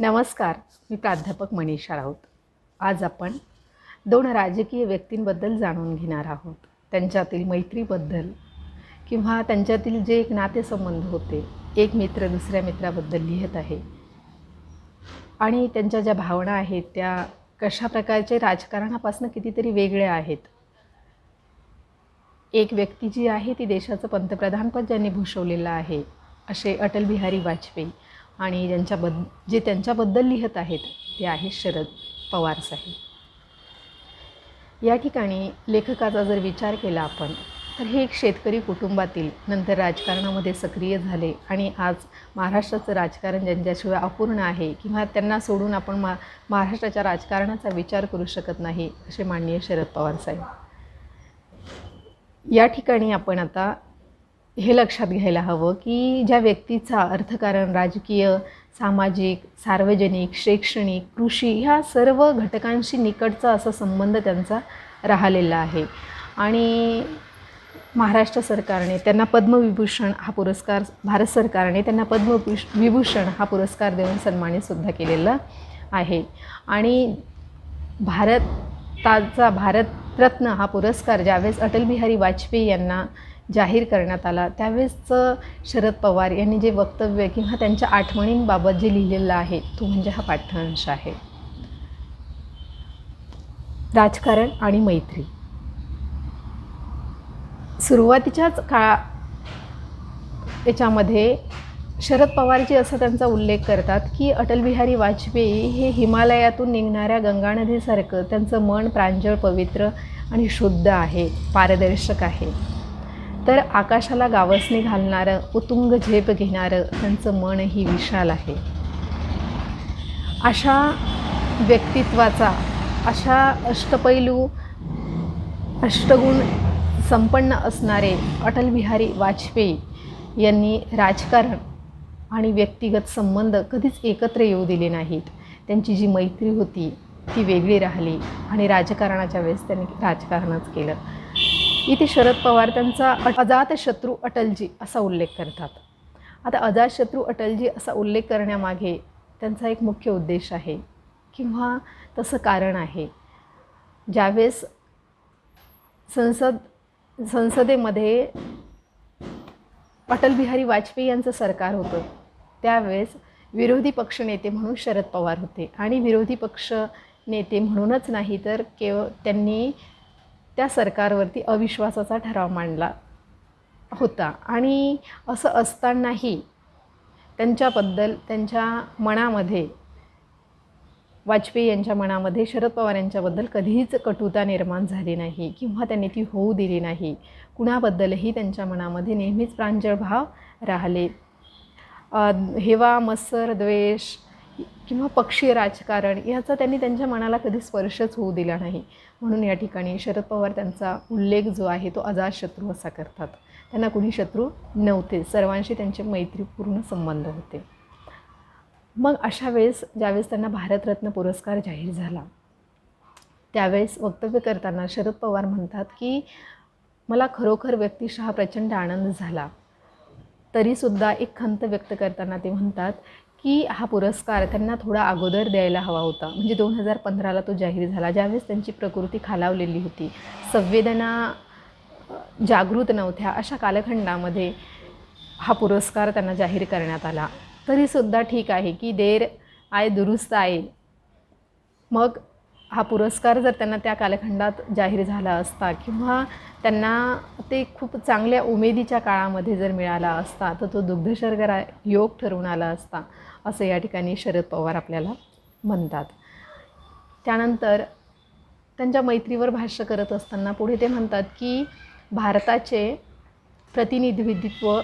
नमस्कार मी प्राध्यापक मनीषा राऊत. आज आपण दोन राजकीय व्यक्तींबद्दल जाणून घेणार आहोत. त्यांच्यातील मैत्रीबद्दल किंवा त्यांच्यातील जे एक नातेसंबंध होते एक मित्र दुसऱ्या मित्राबद्दल लिहित आहे. आणि त्यांच्या ज्या भावना आहेत त्या कशा प्रकारचे राजकारणापासून कितीतरी वेगळ्या आहेत. एक व्यक्ती जी आहे ती देशाचं पंतप्रधानपद ज्यांनी भूषवलेलं आहे असे अटल बिहारी वाजपेयी. आणि ज्यांच्याबद् जे त्यांच्याबद्दल लिहित आहेत ते आहेत शरद पवार साहेब. या ठिकाणी लेखकाचा जर विचार केला आपण तर हे एक शेतकरी कुटुंबातील नंतर राजकारणामध्ये सक्रिय झाले आणि आज महाराष्ट्राचं राजकारण ज्यांच्याशिवाय अपूर्ण आहे किंवा त्यांना सोडून आपण मा महाराष्ट्राच्या राजकारणाचा विचार करू शकत नाही असे माननीय शरद पवार साहेब. या ठिकाणी आपण आता हे लक्षात घ्यायला हवं की ज्या व्यक्तीचा अर्थकारण राजकीय सामाजिक सार्वजनिक शैक्षणिक कृषी ह्या सर्व घटकांशी निकटचा असा संबंध त्यांचा राहिलेला आहे. आणि महाराष्ट्र सरकारने त्यांना पद्मविभूषण हा पुरस्कार भारत सरकारने त्यांना पद्मविभूष विभूषण हा पुरस्कार देऊन सन्मानितसुद्धा केलेला आहे. आणि भारताचा भारतरत्न हा पुरस्कार ज्यावेळेस अटल बिहारी वाजपेयी यांना जाहीर करण्यात आला. त्यावेळेसचं शरद पवार यांनी जे वक्तव्य किंवा त्यांच्या आठवणींबाबत जे लिहिलेलं आहे तो म्हणजे हा पाठ्यांश आहे. राजकारण आणि मैत्री. सुरुवातीच्याच काळा याच्यामध्ये शरद पवारजी असा त्यांचा उल्लेख करतात की अटल बिहारी वाजपेयी हे हिमालयातून निघणाऱ्या गंगा नदीसारखं त्यांचं मन प्रांजळ पवित्र आणि शुद्ध आहे पारदर्शक आहे. तर आकाशाला गावसने घालणारं उतुंग झेप घेणारं त्यांचं मनही विशाल आहे. अशा व्यक्तित्वाचा अशा अष्टपैलू अष्टगुण संपन्न असणारे अटल बिहारी वाजपेयी यांनी राजकारण आणि व्यक्तिगत संबंध कधीच एकत्र येऊ दिले नाहीत. त्यांची जी मैत्री होती ती वेगळी राहिली आणि राजकारणाच्या वेळेस त्यांनी राजकारणच केलं. इथे शरद पवार त्यांचा अजातशत्रू अटलजी असा उल्लेख करतात. आता अजातशत्रू अटलजी असा उल्लेख करण्यामागे त्यांचा एक मुख्य उद्देश आहे किंवा तसं कारण आहे. ज्यावेळेस संसद संसदेमध्ये अटल बिहारी वाजपेयी यांचं सरकार होतं त्यावेळेस विरोधी पक्षनेते म्हणून शरद पवार होते. आणि विरोधी पक्ष नेते म्हणूनच नाही तर केवळ त्यांनी त्या सरकारवरती अविश्वासाचा ठराव मांडला होता. आणि असं असतानाही त्यांच्याबद्दल त्यांच्या मनामध्ये वाजपेयी यांच्या मनामध्ये शरद पवार यांच्याबद्दल कधीच कटुता निर्माण झाली नाही किंवा त्यांनी ती होऊ दिली नाही. कुणाबद्दलही त्यांच्या मनामध्ये नेहमीच प्रांजळ भाव राहिले. हेवा मत्सर द्वेष किंवा पक्षी राजकारण याचा त्यांनी त्यांच्या मनाला कधी स्पर्शच होऊ दिला नाही. म्हणून या ठिकाणी शरद पवार त्यांचा उल्लेख जो आहे तो अजातशत्रू असा करतात. त्यांना कुणी शत्रू नव्हते. सर्वांशी त्यांचे मैत्रीपूर्ण संबंध होते. मग अशा वेळेस ज्यावेळेस त्यांना भारतरत्न पुरस्कार जाहीर झाला त्यावेळेस वक्तव्य करताना शरद पवार म्हणतात की मला खरोखर व्यक्तिशः प्रचंड आनंद झाला. तरीसुद्धा एक खंत व्यक्त करताना ते म्हणतात की हा पुरस्कार त्यांना थोडा अगोदर द्यायला हवा होता. म्हणजे दोन हजार पंधराला तो जाहीर झाला. ज्यावेळेस त्यांची प्रकृती खालावलेली होती. संवेदना जागृत नव्हत्या. अशा कालखंडामध्ये हा पुरस्कार त्यांना जाहीर करण्यात आला. तरीसुद्धा ठीक आहे की देर आय दुरुस्त आहे मग हा पुरस्कार जर त्यांना त्या कालखंडात जाहीर झाला असता किंवा त्यांना ते खूप चांगल्या उमेदीच्या काळामध्ये जर मिळाला असता तर तो दुग्धशर्करा योग ठरवून आला असता असं या ठिकाणी शरद पवार आपल्याला म्हणतात. त्यानंतर त्यांच्या मैत्रीवर भाष्य करत असताना पुढे ते म्हणतात की भारताचे प्रतिनिधित्व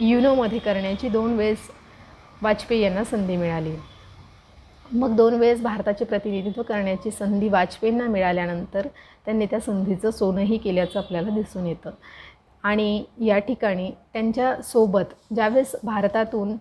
युनोमध्ये करण्याची दोन वेळेस वाजपेयी यांना संधी मिळाली. मग दोन वेळेस भारताचे प्रतिनिधित्व करण्याची संधी वाजपेयींना मिळाल्यानंतर त्यांनी त्या संधीचं सोनंही केल्याचं आपल्याला दिसून येतं. आणि या ठिकाणी त्यांच्यासोबत ज्यावेळेस भारतातून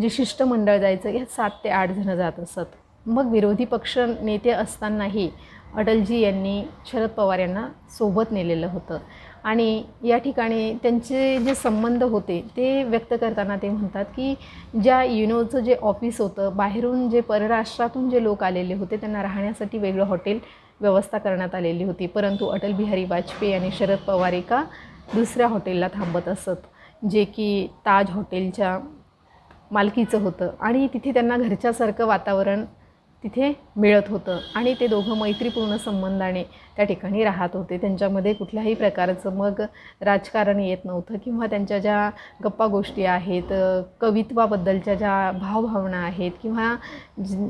जे शिष्टमंडळ जायचं यात सात ते आठ जणं जात असत. मग विरोधी पक्ष नेते असतानाही अटलजी यांनी शरद पवार यांना सोबत नेलेलं होतं. आणि या ठिकाणी त्यांचे जे संबंध होते ते व्यक्त करताना ते म्हणतात की ज्या युनोचं जे ऑफिस होतं बाहेरून जे परराष्ट्रातून जे लोक आलेले होते त्यांना राहण्यासाठी वेगळं हॉटेल व्यवस्था करण्यात आलेली होती. परंतु अटल बिहारी वाजपेयी आणि शरद पवार एका दुसऱ्या हॉटेलला थांबत असत जे की ताज हॉटेलच्या मालकीचं होतं. आणि तिथे त्यांना घरच्यासारखं वातावरण तिथे मिळत होतं. आणि ते दोघं मैत्रीपूर्ण संबंधाने त्या ठिकाणी राहत होते. त्यांच्यामध्ये कुठल्याही प्रकारचं मग राजकारण येत नव्हतं किंवा त्यांच्या ज्या गप्पा गोष्टी आहेत कवित्वाबद्दलच्या ज्या भावभावना आहेत किंवा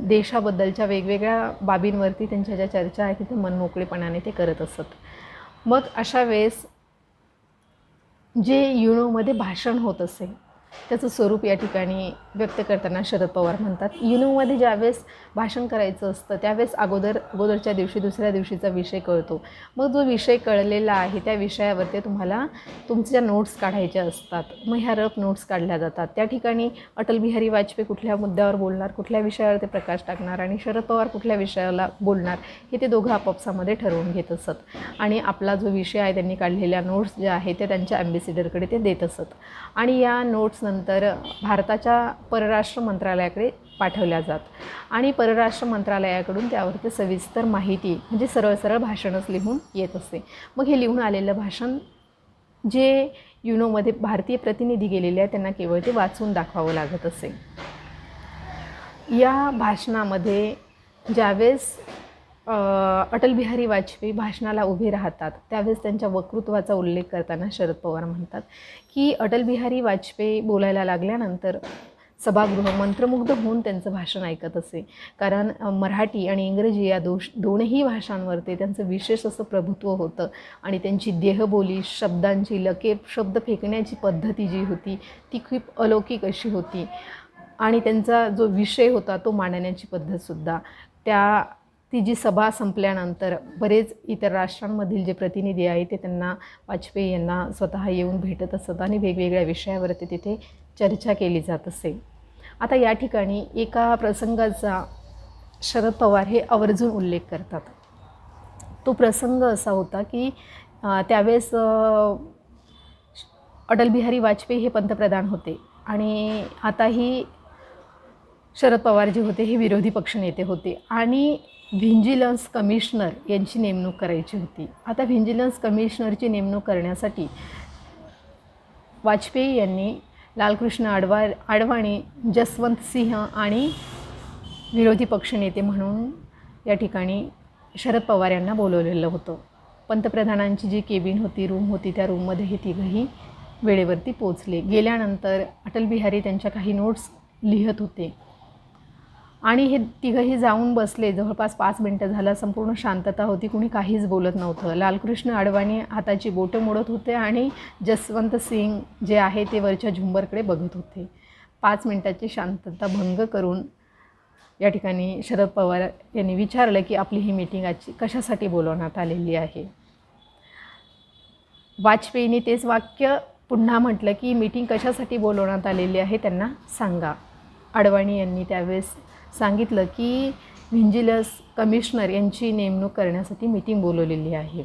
देशाबद्दलच्या वेगवेगळ्या बाबींवरती त्यांच्या ज्या चर्चा आहेत तिथे मनमोकळेपणाने ते करत असत. मग अशा वेळेस जे युनोमध्ये भाषण होत असे त्याचं स्वरूप या ठिकाणी व्यक्त करताना शरद पवार म्हणतात. युनोमध्ये ज्यावेळेस भाषण करायचं असतं त्यावेळेस अगोदर अगोदरच्या दिवशी दुसऱ्या दिवशीचा विषय कळतो. मग जो विषय कळलेला आहे त्या विषयावरती तुम्हाला तुमच्या नोट्स काढायच्या असतात. मग ह्या रफ नोट्स काढल्या जातात. त्या ठिकाणी अटल बिहारी वाजपेयी कुठल्या मुद्द्यावर बोलणार कुठल्या विषयावर ते प्रकाश टाकणार आणि शरद पवार कुठल्या विषयाला बोलणार हे ते दोघं आपापसामध्ये ठरवून घेत असत. आणि आपला जो विषय आहे त्यांनी काढलेल्या नोट्स ज्या आहेत ते त्यांच्या ॲम्बेसिडरकडे ते देत असत. आणि या नोट्स नंतर भारताच्या परराष्ट्र मंत्रालयाकडे पाठवल्या जात. आणि परराष्ट्र मंत्रालयाकडून त्यावरती सविस्तर माहिती म्हणजे सरळ सरळ भाषणच लिहून येत असते. मग हे लिहून आलेलं भाषण जे युनोमध्ये भारतीय प्रतिनिधी गेलेले आहेत त्यांना केवळ ते वाचून दाखवावं लागत असे. या भाषणामध्ये ज्यावेळेस अटल बिहारी वाजपेयी भाषणाला उभे राहतात. त्यावेळेस त्यांच्या वक्तृत्वाचा उल्लेख करताना शरद पवार म्हणतात की अटल बिहारी वाजपेयी बोलायला लागल्यानंतर सभागृह मंत्रमुग्ध होऊन त्यांचं भाषण ऐकत असे. कारण मराठी आणि इंग्रजी या दोष दोनही भाषांवरती त्यांचं विशेष असं प्रभुत्व होतं आणि त्यांची देहबोली शब्दांची लकेप शब्द फेकण्याची पद्धती जी होती ती खूप अलौकिक अशी होती. आणि त्यांचा जो विषय होता तो मांडण्याची पद्धतसुद्धा त्या ती जी सभा संपल्यानंतर बरेच इतर राष्ट्रांमधील जे प्रतिनिधी आहेत ते त्यांना वाजपेयी यांना स्वतः येऊन भेटत असत आणि वेगवेगळ्या विषयावरती तिथे चर्चा केली जात असे. आता या ठिकाणी एका प्रसंगाचा शरद पवार हे आवर्जून उल्लेख करतात. तो प्रसंग असा होता की त्यावेळेस अटल बिहारी वाजपेयी हे पंतप्रधान होते आणि आताही शरद पवार जे होते हे विरोधी पक्षनेते होते आणि व्हिजिलन्स कमिशनर यांची नेमणूक करायची होती. आता व्हिजिलन्स कमिशनरची नेमणूक करण्यासाठी वाजपेयी यांनी लालकृष्ण आडवा आडवाणी जसवंत सिंह आणि विरोधी पक्षनेते म्हणून या ठिकाणी शरद पवार यांना बोलवलेलं होतं. पंतप्रधानांची जी केबिन होती रूम होती त्या रूममध्ये हे तिघंही वेळेवरती पोचले गेल्यानंतर अटल बिहारी त्यांच्या काही नोट्स लिहत होते. आणि हे तिघंही जाऊन बसले. जवळपास पाच मिनटं झालं. संपूर्ण शांतता होती. कुणी काहीच बोलत नव्हतं. लालकृष्ण अडवाणी हाताची बोटं मोडत होते आणि जसवंत सिंग जे आहे ते वरच्या झुंबरकडे बघत होते. पाच मिनटाची शांतता भंग करून या ठिकाणी शरद पवार यांनी विचारलं की आपली ही मीटिंग आजची कशासाठी बोलवण्यात आलेली आहे? वाजपेयींनी तेच वाक्य पुन्हा म्हटलं की मीटिंग कशासाठी बोलवण्यात आलेली आहे त्यांना सांगा. अडवाणी यांनी त्यावेळेस सांगितलं की व्हिंजिलस कमिशनर यांची नेमणूक करण्यासाठी मीटिंग बोलवलेली आहे.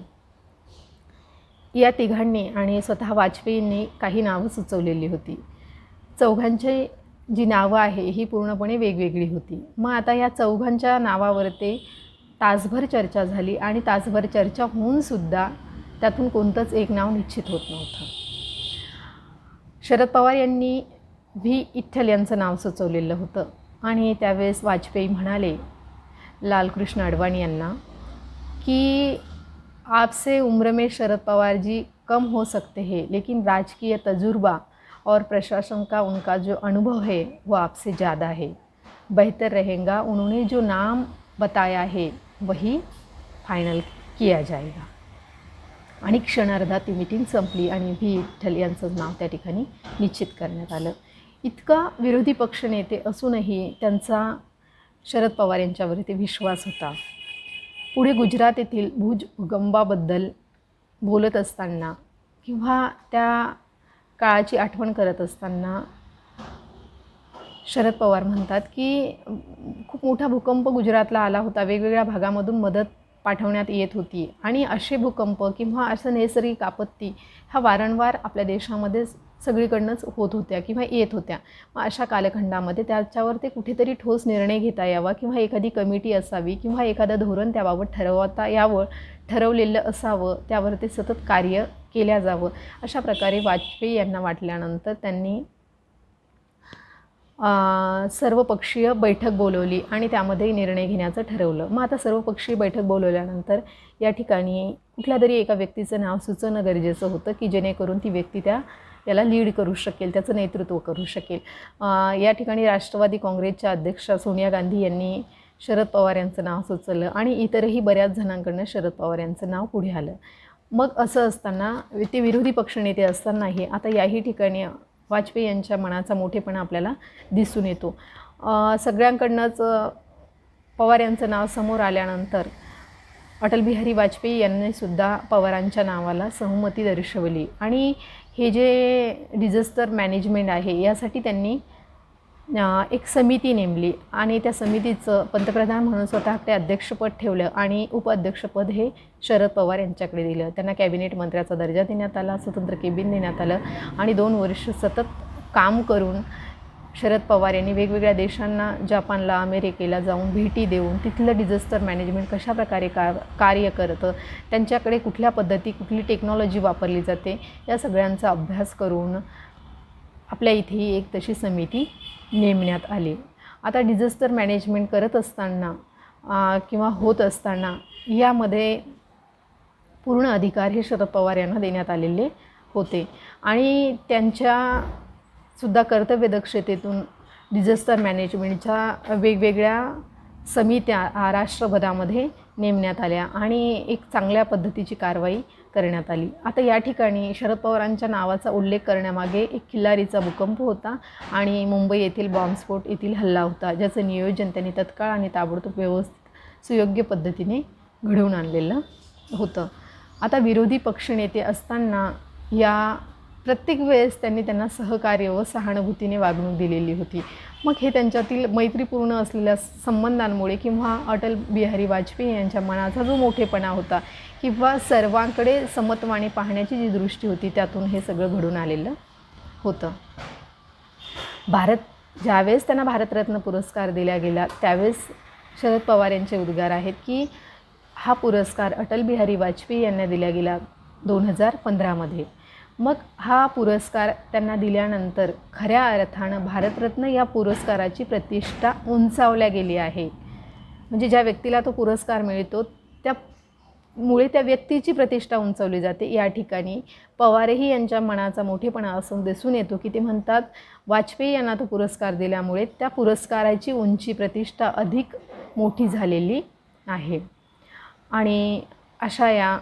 या तिघांनी आणि स्वतः वाजपेयींनी काही नावं सुचवलेली होती. चौघांचे जी नावं आहे ही पूर्णपणे वेगवेगळी होती. मग आता या चौघांच्या नावावरती तासभर चर्चा झाली आणि तासभर चर्चा होऊनसुद्धा त्यातून कोणतंच एक नाव निश्चित होत नव्हतं. शरद पवार यांनी व्ही. इठ्ठल यांचं नाव सुचवलेलं होतं. आणि त्यावेळेस वाजपेयी म्हणाले लालकृष्ण अडवाणी यांना की आपसे उम्र में शरद पवार जी कम हो सकते हैं लेकिन राजकीय तजुर्बा और प्रशासन का उनका जो अनुभव है वो आपसे ज़्यादा है। बेहतर रहेगा उन्होंने जो नाम बताया है वही फायनल किया जाएगा। आणि क्षणार्धात ती मीटिंग संपली आणि व्ही विठ्ठल यांचं नाव त्या ठिकाणी निश्चित करण्यात आलं. इतका विरोधी पक्षनेते असूनही त्यांचा शरद पवार यांच्यावरती विश्वास होता. पुढे गुजरात येथील भुज भूकंपाबद्दल बोलत असताना किंवा त्या काळाची आठवण करत असताना शरद पवार म्हणतात की खूप मोठा भूकंप गुजरातला आला होता. वेगवेगळ्या भागामधून मदत पाठवण्यात येत होती. आणि असे भूकंप किंवा असं नैसर्गिक आपत्ती ह्या वारंवार आपल्या देशामध्ये सगळीकडनंच होत होत्या किंवा येत होत्या. मग अशा कालखंडामध्ये त्याच्यावर ते कुठेतरी ठोस निर्णय घेता यावा किंवा एखादी कमिटी असावी किंवा एखादं धोरण त्याबाबत ठरवता यावं ठरवलेलं असावं त्यावर ते सतत कार्य केल्या जावं अशा प्रकारे वाजपेयी यांना वाटल्यानंतर त्यांनी सर्वपक्षीय बैठक बोलवली आणि त्यामध्ये निर्णय घेण्याचं ठरवलं. मग आता सर्वपक्षीय बैठक बोलवल्यानंतर या ठिकाणी कुठल्या तरी एका व्यक्तीचं नाव सुचवणं गरजेचं होतं की जेणेकरून ती व्यक्ती त्या याला लीड करू शकेल त्याचं नेतृत्व करू शकेल. या ठिकाणी राष्ट्रवादी काँग्रेसच्या अध्यक्षा सोनिया गांधी यांनी शरद पवार यांचं नाव सुचवलं आणि इतरही बऱ्याच जणांकडनं शरद पवार यांचं नाव पुढे आलं. मग असं असताना ते विरोधी पक्षनेते असतानाही आता याही ठिकाणी वाजपेयी यांच्या मनाचा मोठेपणा आपल्याला दिसून येतो. सगळ्यांकडनंच पवार यांचं नाव समोर आल्यानंतर अटल बिहारी वाजपेयी यांनीसुद्धा पवारांच्या नावाला सहमती दर्शवली आणि हे जे डिझास्टर मॅनेजमेंट आहे यासाठी त्यांनी एक समिती नेमली आणि त्या समितीचं पंतप्रधान म्हणून स्वतःकडे अध्यक्षपद ठेवलं आणि उपअध्यक्षपद हे शरद पवार यांच्याकडे दिलं. त्यांना कॅबिनेट मंत्र्याचा दर्जा देण्यात आला स्वतंत्र केबिन देण्यात आलं आणि दोन वर्ष सतत काम करून शरद पवार यांनी वेगवेगळ्या देशांना जपानला अमेरिकेला जाऊन भेटी देऊन तिथलं डिझास्टर मॅनेजमेंट कशाप्रकारे का कार्य करतं त्यांच्याकडे कुठल्या पद्धती कुठली टेक्नॉलॉजी वापरली जाते या सगळ्यांचा अभ्यास करून आपल्या इथेही एक तशी समिती नेमण्यात आली. आता डिझास्टर मॅनेजमेंट करत असताना किंवा होत असताना यामध्ये पूर्ण अधिकार हे शरद पवार यांना देण्यात आलेले होते. आणि त्यांच्या सुद्धा कर्तव्यदक्षतेतून डिझास्टर मॅनेजमेंटच्या वेगवेगळ्या समित्या राष्ट्रभरामध्ये नेमण्यात आल्या आणि एक चांगल्या पद्धतीची कारवाई करण्यात आली. आता या ठिकाणी शरद पवारांच्या नावाचा उल्लेख करण्यामागे एक खिल्लारीचा भूकंप होता आणि मुंबई येथील बॉम्बस्फोट येथील हल्ला होता ज्याचं नियोजन त्यांनी तत्काळ आणि ताबडतोब व्यवस्थित सुयोग्य पद्धतीने घडवून आणलेलं होतं. आता विरोधी पक्षनेते असताना या प्रत्येक वेळेस त्यांनी त्यांना सहकार्य व सहानुभूतीने वागणूक दिलेली होती. मग हे त्यांच्यातील मैत्रीपूर्ण असलेल्या संबंधांमुळे किंवा अटल बिहारी वाजपेयी यांच्या मनाचा जो मोठेपणा होता किंवा सर्वांकडे समत्वाने पाहण्याची जी दृष्टी होती त्यातून हे सगळं घडून आलेलं होतं. भारत ज्यावेळेस त्यांना भारतरत्न पुरस्कार दिला गेला त्यावेळेस शरद पवार यांचे उद्गार आहेत की हा पुरस्कार अटल बिहारी वाजपेयी यांना दिला गेला दोन हजार पंधरामध्ये. मग हा पुरस्कार त्यांना दिल्यानंतर खऱ्या अर्थानं भारतरत्न या पुरस्काराची प्रतिष्ठा उंचावल्या गेली आहे. म्हणजे ज्या व्यक्तीला तो पुरस्कार मिळतो त्या मुळे त्या व्यक्तीची प्रतिष्ठा उंचवली जाते. या ठिकाणी पवारही यांच्या मनाचा मोठेपणा असून दिसून येतो की ते म्हणतात वाजपेयी यांना तो पुरस्कार दिल्यामुळे त्या पुरस्काराची उंची प्रतिष्ठा अधिक मोठी झालेली आहे. आणि अशा या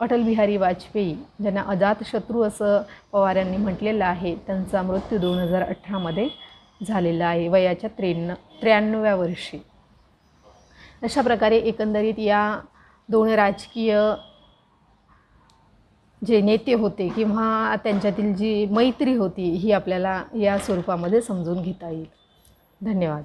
अटल बिहारी वाजपेयी ज्यांना अजातशत्रू असं पवार यांनी म्हटलेलं आहे त्यांचा मृत्यू दोन हजार अठरामध्ये झालेला आहे वयाच्या त्र्याण्ण त्र्याण्णव्या वर्षी. अशा प्रकारे एकंदरीत या दोन राजकीय जे नेते होते किंवा त्यांच्यातील जी मैत्री होती ही आपल्याला या स्वरूपामध्ये समजून घेता येईल. धन्यवाद.